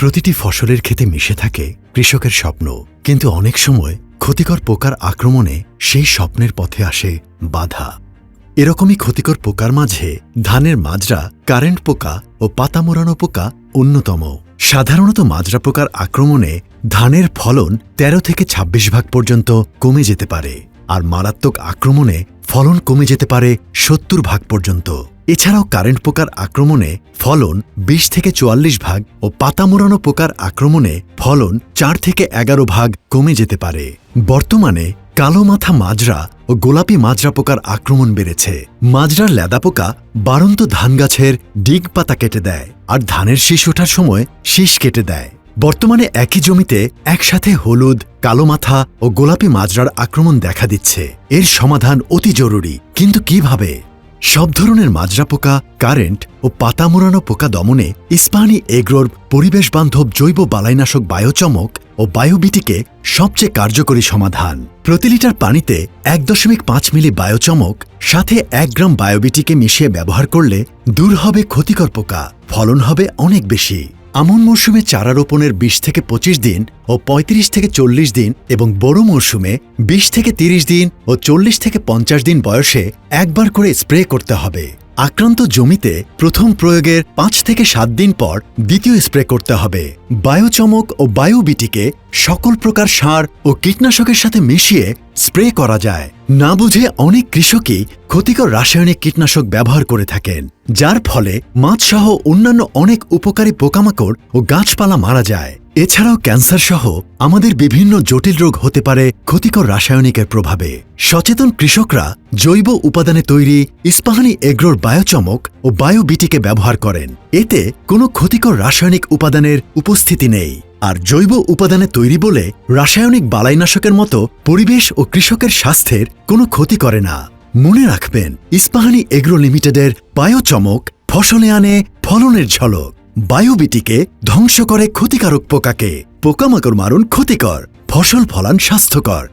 প্রতিটি ফসলের ক্ষেতে মিশে থাকে কৃষকের স্বপ্ন। কিন্তু অনেক সময় ক্ষতিকর পোকার আক্রমণে সেই স্বপ্নের পথে আসে বাধা। এরকমই ক্ষতিকর পোকার মাঝে ধানের মাজরা, কারেন্ট পোকা ও পাতা মোড়ানো পোকা অন্যতম। সাধারণত মাজরা পোকার আক্রমণে ধানের ফলন ১৩ থেকে ২৬ ভাগ পর্যন্ত কমে যেতে পারে। আর মারাত্মক আক্রমণে ফলন কমে যেতে পারে সত্তর ভাগ পর্যন্ত। এছাড়াও কারেন্ট পোকার আক্রমণে ফলন ২০ থেকে চুয়াল্লিশ ভাগ ও পাতা মোড়ানো পোকার আক্রমণে ফলন চার থেকে এগারো ভাগ কমে যেতে পারে। বর্তমানে কালো মাথা মাজরা ও গোলাপি মাজরা পোকার আক্রমণ বেড়েছে। মাজরার ল্যাদা পোকা বারন্ত ধান গাছের ডিগ পাতা কেটে দেয় আর ধানের শীষ ওঠার সময় শীষ কেটে দেয়। বর্তমানে একই জমিতে একসাথে হলুদ, কালো মাথা ও গোলাপি মাজরার আক্রমণ দেখা দিচ্ছে। এর সমাধান অতি জরুরি। কিন্তু কীভাবে? সব ধরনের মাজরা পোকা, কারেন্ট ও পাতা মোড়ানো পোকা দমনে ইস্পাহানি এগ্রোর পরিবেশ বান্ধব জৈব বালাইনাশক বায়োচমক ও বায়োবিটিকে সবচেয়ে কার্যকরী সমাধান। প্রতি লিটার পানিতে এক দশমিক পাঁচ মিলি বায়োচমক, সাথে এক গ্রাম বায়োবিটিকে মিশিয়ে ব্যবহার করলে দূর হবে ক্ষতিকর পোকা, ফলন হবে অনেক বেশি। আমন মরশুমে চারা রোপণের বিশ থেকে পঁচিশ দিন ও ৩৫ থেকে চল্লিশ দিন এবং বড় মরশুমে বিশ থেকে তিরিশ দিন ও চল্লিশ থেকে পঞ্চাশ দিন বয়সে একবার করে স্প্রে করতে হবে। আক্রান্ত জমিতে প্রথম প্রয়োগের পাঁচ থেকে সাত দিন পর দ্বিতীয় স্প্রে করতে হবে। বায়োচমক ও বায়োবিটিকে সকল প্রকার সার ও কীটনাশকের সাথে মিশিয়ে স্প্রে করা যায়। না বুঝে অনেক কৃষকই ক্ষতিকর রাসায়নিক কীটনাশক ব্যবহার করে থাকেন, যার ফলে মাছসহ অন্যান্য অনেক উপকারী পোকামাকড় ও গাছপালা মারা যায়। এছাড়াও ক্যান্সার সহ আমাদের বিভিন্ন জটিল রোগ হতে পারে ক্ষতিকর রাসায়নিকের প্রভাবে। সচেতন কৃষকরা জৈব উপাদানে তৈরি ইস্পাহানি এগ্রোর বায়োচমক ও বায়োবিটিকে ব্যবহার করেন। এতে কোনো ক্ষতিকর রাসায়নিক উপাদানের উপস্থিতি নেই। আর জৈব উপাদানে তৈরি বলে রাসায়নিক বালাইনাশকের মতো পরিবেশ ও কৃষকের স্বাস্থ্যের কোনো ক্ষতি করে না। মনে রাখবেন, ইস্পাহানি এগ্রো লিমিটেডের বায়োচমক ফসলে আনে ফলনের ঝলক। বায়োবিটিকে ধ্বংস করে ক্ষতিকারক পোকাকে পোকামাকড় মারুন ক্ষতিকর, ফসল ফলান স্বাস্থ্যকর।